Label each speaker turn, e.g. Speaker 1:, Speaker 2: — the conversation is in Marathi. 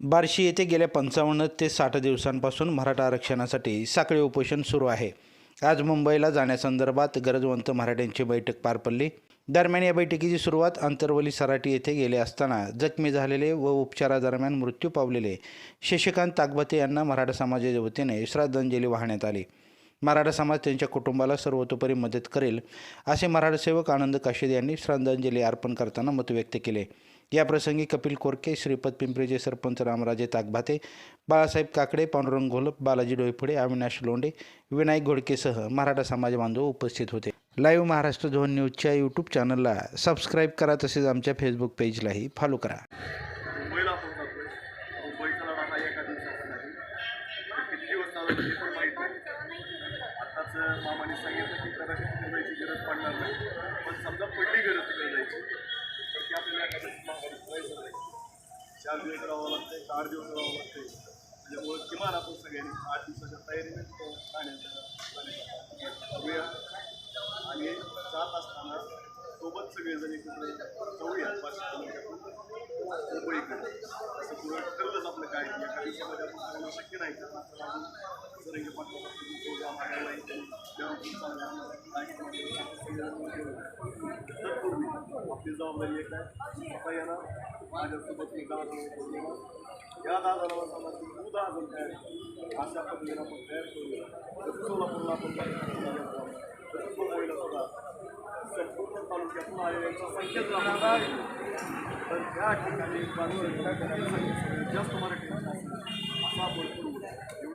Speaker 1: बार्शी येथे गेल्या पंचावन्न ते साठ दिवसांपासून मराठा आरक्षणासाठी साखळी उपोषण सुरू आहे. आज मुंबईला जाण्यासंदर्भात गरजवंत मराठ्यांची बैठक पार पडली. दरम्यान या बैठकीची सुरुवात अंतरवली सराटी येथे गेले असताना जखमी झालेले व उपचारादरम्यान मृत्यू पावलेले शशिकांत ताकबते यांना मराठा समाजाच्या वतीने श्रद्धांजली वाहण्यात आली. मराठा समाज त्यांच्या कुटुंबाला सर्वतोपरी मदत करेल असे मराठा सेवक आनंद काशीद यांनी श्रद्धांजली अर्पण करताना मत व्यक्त केले. याप्रसंगी कपिल कोरके श्रीपद पिंपरीचे सरपंच रामराजे ताकभाते बाळासाहेब काकडे पांडुरंग घोलप बालाजी डोईफुडे अविनाश लोंडे विनायक घोडकेसह मराठा समाज बांधव उपस्थित होते. लाईव्ह महाराष्ट्र झोन न्यूजच्या यूट्यूब चॅनलला सबस्क्राईब करा तसेच आमच्या फेसबुक पेजलाही फॉलो करा.
Speaker 2: मामाने सांगितलं की कदाचित गरज पडणार नाही. पण चार दिवस राहावं लागते का आठ दिवस राहावं लागते त्याच्यामुळे किमान आपण सगळ्यांनी आठ दिवसाच्या तयारीने तो आणि जात असताना सोबत सगळेजण एकत्र जाऊया पाचशे किलोमीटर मुंबईकडे असं पुढं ठरलंच आपलं काय की काही दिवसामध्ये आपण शक्य नाही. का अजून सरंगी पाठवा तत्पूर्वी आपली जबाबदारी एक आहे आता यांना माझ्यासोबत मी या दहा जणांना सांगा की तू दहा जण तयार अशा पद्धतीने आपण तयार करूया जसं सोलापूरला आपण तयार मुंबईला सुद्धा संपूर्ण तालुक्यातून आलेल्यांची संख्या जर आपण तर त्या ठिकाणी जास्त